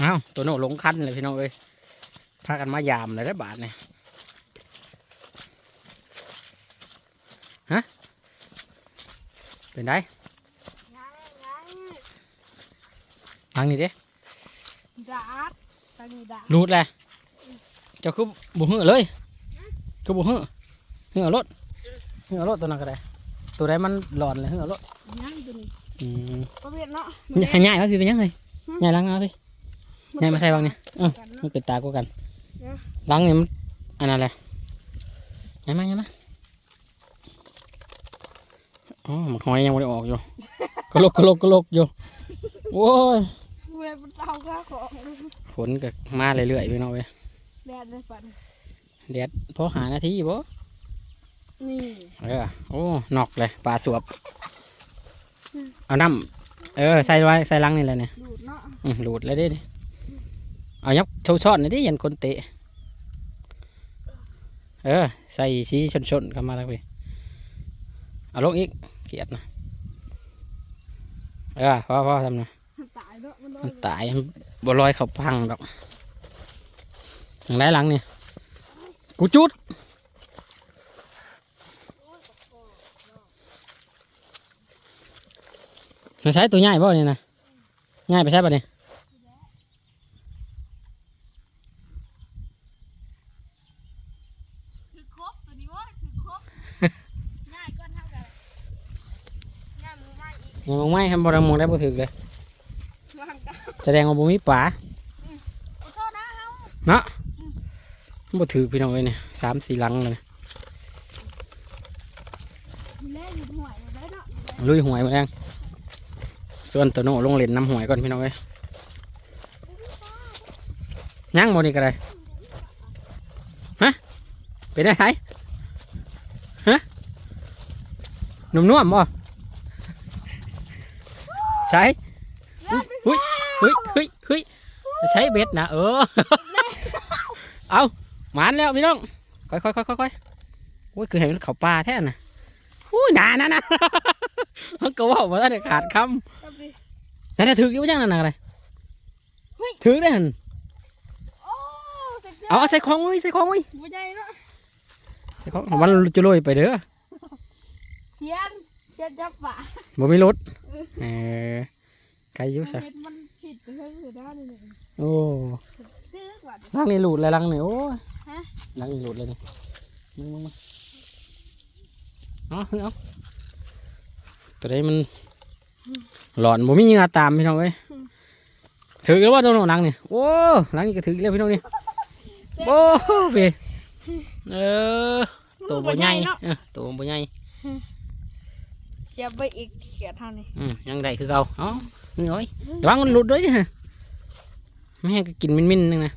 เอ้าตัวโน่ลงคันเลยพี่น้องเอ้ยพากันมายามเลยได้อบาทเนี่ยฮะเป็นไงยังยังฟังนี่ดิดาดตอนนี้ดาดรูดเลยเจ้าคือบุหื้อเลยคือบุหื้อหื้อเอารถหื้อเอารถตัวนั้นก็ได้ตัวใดมันหลอนเลยหื้อเอารถยังตัวนี้อืมประเภทเนาะให้ง่ายมาพี่เป็นยังไงง่ายล้างเอาพี่ ง่ายมาใส่บ้างเนี่ยเออมันเป็นตากูกันล้างเนี่ยมันอันนั้นแหละง่ายมาง่ายมาอ๋อหมันหอยยังไม่ได้ออกอยู่กระโลกกระโลกกระโลกอยู่โอ้ยเวลาเตาข้าของฝนก็มาเรื่อยๆพี่น้องเว้ยแดดในฝันแดดพอหานาทีบ่นี่เออโอ้นอกเลยปลาสวบเอาน้ำเออใส่ไว้ใส่ลังนี่เลยเนี่ยดูดเนาะอืมหลุดเลยเดิ เอายับโชว์ช้อนนี่อยดิยันคนเตะ เออ ใส่สีชนๆเข้ามาแล้วพี่เอาลงอีก เกียดนะ เออพอพอทำนะตายเนาะมันตายบ่ลอยเขาพังดอกทางไรหลังนี่กูจุดมันใช้ตัวใหญ่บ่เนี่ยนะใหญ่ไปใช่ป่ะเนี่ย คือครบตัวนี้วะคือครบง่ายก็เท่ากันง่ายมือไม่อีก ยังมองไม่ ทำบรังมองได้บ่ถึกเลยวางกันแสดงว่าบ่มีป่าขอโทษนะเฮาเนาะบ่ถือพี่น้องเอ้ยเนี่ยสามสี่หลังเลยเล่นอยู่ห่วยเลยเนาะลุยหวยหมาแรงส่วนตัวโน่ลงเล่นน้ำหวยก่อนพี่น้องเอ้ยย่างโมนี่ก็ได้ฮะเป็นได้ไงฮะหนุ่มนุ่มบ่ ใช่เฮ้ยเฮ้ยเฮ้ยเฮ้ยใช้เบ็ดนะเออ เอาหมานแล้วพี่น้อง ค่อยค่อยค่อยค่อยค่อยโอ้ยคือเห็นเขาปลาแท้น่ะอุ้ยหนานะนะมันก็ว่าว่าได้ขาดคตับดิำนั่นน่ะถืออยู่จังนั่นน่ะอะไรถือได้หันโอ้เจ็บเอาเอาใส่ของไว้ใส่ของไว้บ่ใหญ่เนาะใส่ของมันจะลอยไปเด้อเขียนเจ็บจับปะบ่มีรถ เออไกลอยู่ซะเห็ดมันฉีดไปเพิ่งอยู่ด้านหนึงโอ้ซื้อกว่า ลังนี่หลุดเลยลังนี่โอ้ยฮะ ลังนี่หลุดเลยนี่มึงมึงมึงเอาเอาตัวนี้มันหลอนบ่มีเหงื่อตามพี่น้องเอ้ยถือแล้วว่าตัวน้องลังนี่โอ้ลังนี่ก็ถือแล้วพี่น้องนี่โอ้เว้ยเออตัวบ่ใหญ่เออตัวบ่ใหญ่ เสียบไปอีกเขียดเท่านี้อืมยังได้คือเก่าเอ๋อนี่น้อยระวังมันหลุดด้วยฮะไม่ให้ก็กินมินมินๆนึงนะ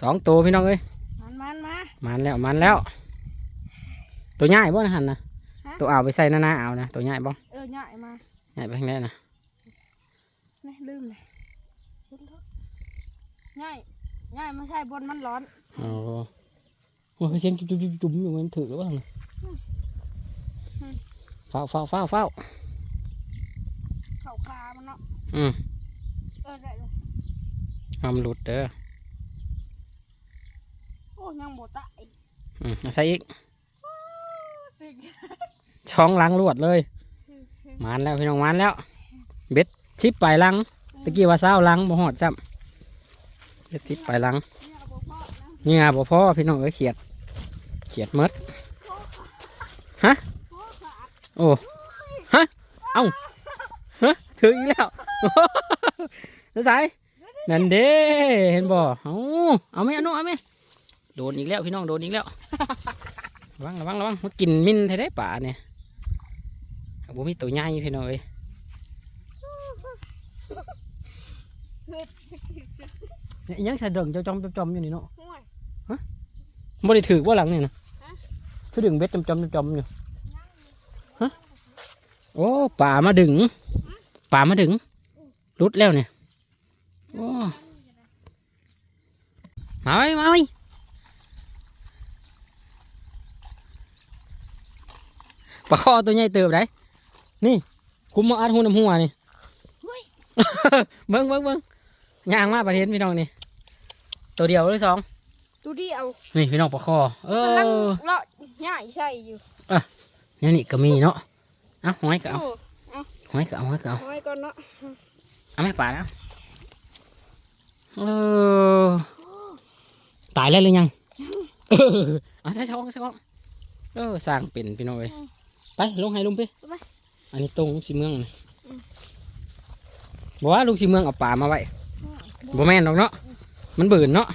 สองตัวพี่น้องเอ้ยมันมันมามันแล้วมันแล้ว ตัวใหญ่บ่นะหันนะฮะตัวเอาไปใส่หน้าหน้าเอานะตัวใหญ่บ่เออใหญ่มาใหญ่ไปทางไหนนะนี่ลืมเลยใหญ่ใหญ่ไม่ใช่บนมันร้อนโอ้โหโอ้ยเสียงจุ๊บจุ๊บจุ๊บจุ๊บอยู่มันถือหรือเปล่าน่ะ เฝ้าเฝ้าเฝ้าเฝ้าเข่าคามันเนาะอืมเออได้เลยเอามันหลุดเด้อโอ้ยังบ่ตายอืมเอาใส่อีกช่องล้างลวดเลยมันแล้วพี่น้องมันแล้ว เบ็ดชิปปลายลังตะกี้ว่าเศร้าลังบ่หอดซ้ำเบ็ดชิปปลายลังเนี่ยบ่พอนะนี่ไงบ่พ่อพี่น้องเอ้ยเขียด เขียดหมดพอขาด โอ้ฮะเอ้าฮะถืออีกแล้วนั่นสายนั่นเด้เห็นบ่เอาเอาไหมเอาหนูเอาไหมโดนอีกแล้วพี่น้องโดนอีกแล้วระวังระวังระวังมันกินมินไทยได้ป่าเนี่ยบ่มีตัวใหญ่พี่น้องเอ้ยเนี่ยอิหยังใส่ดึงจอมๆจอมๆอยู่นี่เนาะห่วยบ่ได้ถือว่าหลังนี่นะฮะคือดึงเบ็ดจอมจอมๆจอมๆอยู่ฮะ โอ้ป่ามาดึงป่ามาดึงรุดแล้วเนี่ยโอ้มาไว้มาไว้ปลาคอตัวใหญ่เติบได้นี่คุมมาอัดหูน้ำหัวนี่เบิ้งเบิ้งเบิ้งย่างมาประเทศพี่น้องนี่ตัวเดียวหรือสองดูดิเอานี่พี่น้องปลาคอเอกำลังอเลาะหญ้าอีใช่อยู่นี่นี่ก็มีเนาะ เอาหอยก็เอาโอ้หอยก็เอาหอยก็เอาเอาไว้ก่อนเนาะเอาไม่ป่านะเออตายแล้วหรือยังเออเอาใช่ช่องใช่ช่องเออสร้างเป็นพี่น้องเอ้ยไปลงให้ลุงพี่อันนี้ตรงลุงสีเมืองนี่บอกว่าลุงสีเมืองเอาป่ามาไว้บ่แม่นหรอกเนาะมันเบื่นเนาะ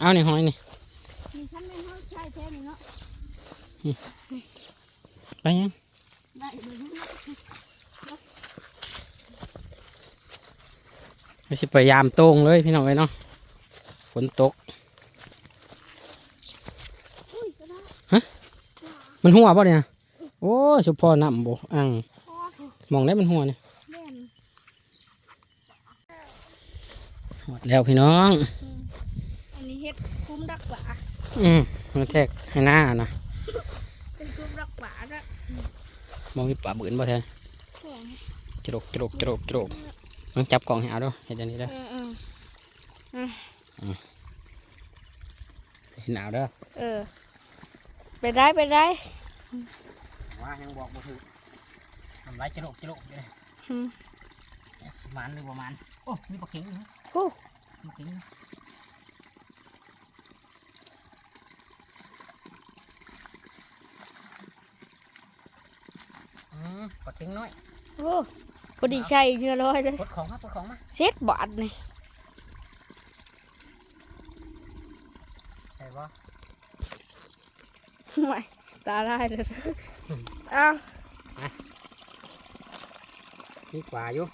เอานี่หอยนี่มีชั้นเป็น ห้องใช่แท้นี่เนาะไปยังได้เดี๋ยวนี้เนาะไม่ใช่พยายามโต้งเลยพี่น้องเอ้ยเนาะฝนตกอุ้ยก็ได้มันหัวป่ะเนี่ยโอ้ยสุพอน้ำบ่อ่างพอเถอะมองได้มันหัวเนี่ยแม่นหมดแล้วพี่น้องอืมอันนี้เฮ็ดคุ้มดักหวาอืม มาแทกให้หน้านะเป็นคุ้มดักหวาด้วยมองมีป่าบืนบ่แทนแม่นจรกจรกจรกจรกต้องจับกล่องให้เอาด้วยเห็นอันนี้เด้อเออเออเห็นเอาเด้อเออไปได้ไปได้ว่ายังบอกบ่ถูกทำไรจรกจรกเลยอืมสิมันหรือบ่มันโอ้มีปลาเข็งอยู่นะโอ้ปลาเข็ง อยู่อืมปลาเข็งน้อยโอ้พอดีใช่เนื้อร้อยเลยกดของครับกดของมาเซ็ตบาทนี่ใช่ปะไม่ตาได้เลยอ้าวมีกว่าอยู่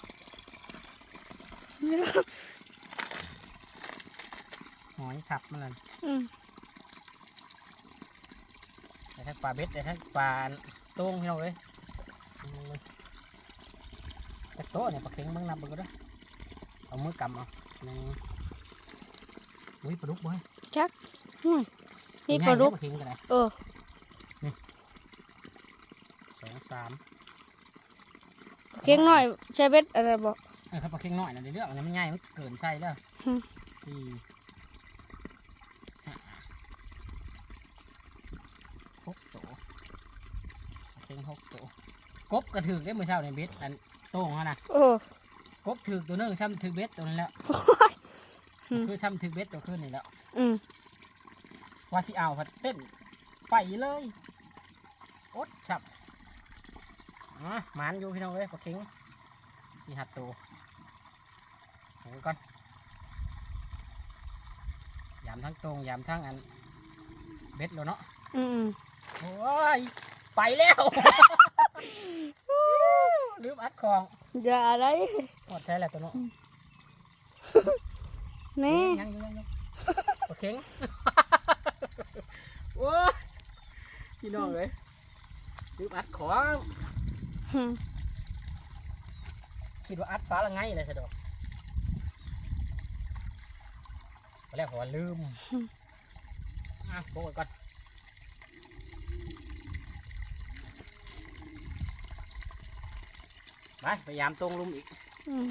หอยขับมันนั่นอืมแต่ถ้าปลาเบ็ดแต่ถ้าปลาโต้งพี่น้องเอ้ยอืมแต่ โต๊ะเนี่ยปลาเข็งเบิ่งนับเบิ่งก็ได้อเอามือกำเอาหนึ่งอุ้ยปลาดุกบ่อยนี่ปลาดุกปลาเข็งกันไหนเออสองสามเคียงหน่อยใช้เบ็ดอะไรบอกเออถ้าปลาเข็งน้อยนะเดี๋ยวเรื่องมันง่ายมันเกินใช่แล้วอืมสี่ห้าหกโตวปลาเข็งหกโตวกบกระถือได้เมื่อเช้าในเบ็ดอัน โต้งเขานะโอ้กบถือตัวหนึงซ้ำถือเบ็ดตัวนั้นแหล้วอืมคือซ้ำถือเบ็ดตัวขึ้นนี่แหล้วอืมว่าสิเอาพัดเต้นไปเลยอดสับอะหมานอยู่พี่น้องเอ้ยปลาเข็งสี่หัดตัวเอาไว้ก่อนยามทั้งตรงยามทั้งอันเบ็ดแล้วเนาะอืมโอ้ยไปแล้ว ลืมอัดของอย่าอะไรหมดใช่แหละตัวเนาะนี่ยังยังยังยังโอเคโอ้ยพี่น้องเลยลืมอัดของอืมคิดว่าอัดฟ้าละไงเลยสะดอกตอนแรกผมว่าลืมอะโปะไว้ก่อน ไปพยายามตรงลุมอีกอืม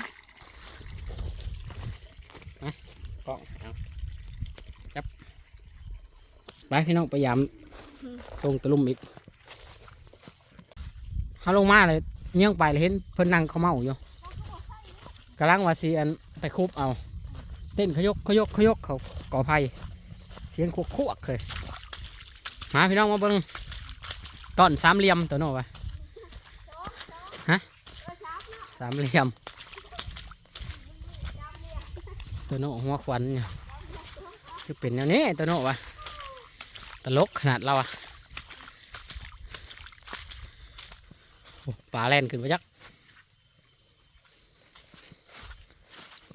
กล้องเอาจับไปพี่น้องพยายามตรงตะลุมอีกเขาลงมาเลยเงี้ยงไปเลยเห็นเพิ่นนั่งเขาเมาอยู่กำลังว่าสีอันไปคุบเอา เต้นขยกขยกขยกเขาก่อไผ่เสียงคุกคุกเคยมาพี่น้องมาเบิ่งต้นสามเหลี่ยมตัวโน้วะฮะ สามเหลี่ยม ตัวโน้หัวควันเนี่ยคือเป็นแนวนี้ตัวโน้วะตลกขนาดเราอะโอ้ปลาแล่นขึ้นไปยัก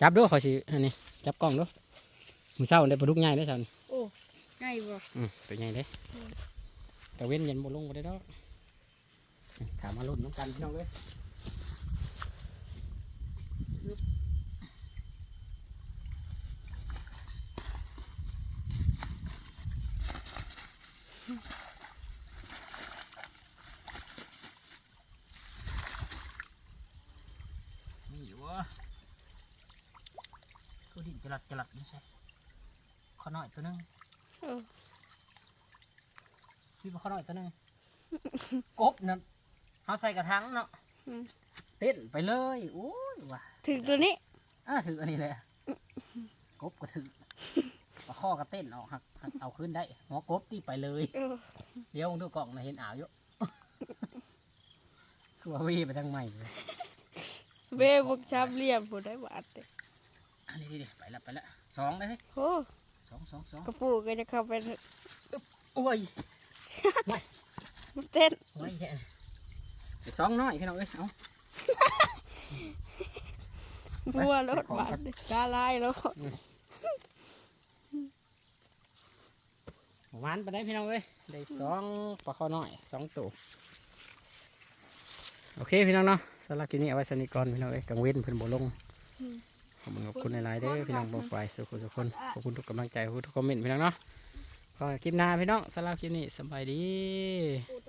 จับด้วยขอสิอันนี้จับกล้องด้วยมือเศร้าได้ปลาดุกใหญ่ได้อสันง่ายบ่อืมตัวใหญ่เด้ตะเว้นยันบ่ลงบ่ได้ดอกถามมาลุ้นน้องกันพี่น้องเลย จลัดจลัดนี่ใช่ข้อน้อยตัวหนึงเออพี่ข้อน้อยตัวหนึงกบนั่นเอาใส่กระถางเนาะอืมเต้นไปเลยโอ้ยว่ะถึงตัวนี้อะถืออันนี้เลยกบก็ถือปลาข้อก็เต้นออกหักหักเอาขึ้นได้หัวกบตีไปเลยเออเดี๋ยวดูกล่องนะเห็นอ่าวอยู่คือว่าวีไปทางใหม่เลยเวบุกชับเรียบผู้ได้บาดเด้อั นนี้ดิไปละไปละสองเลยโอ้สองสองสองกระปูก็จะเข้าไปโอ้ยมันเต้นโอ้ยแค่ไปสองน้อยพี่น้องเอ้ยเอาบัวรถบาดเด้กาลายแล้วหวานไปได้พี่น้องเอ้ยได้สองปลาข้อน้อยสองตัวโอเคพี่น้องเนาะสำหรับคลิปนี้เอาไว้สนิทก่อนพี่น้องเอ้ยกังเว้นเพิ่นบ่ลง ขอบคุณขอบคุณหลายๆเด้อพี่น้องบอกไปสุขสุขคนขอบคุณทุกกำลังใจขอบคุณทุกคอมเมนต์พี่น้องเนาะพอคลิปหน้าพี่น้องสำหรับคลิปนี้สบายดีอุด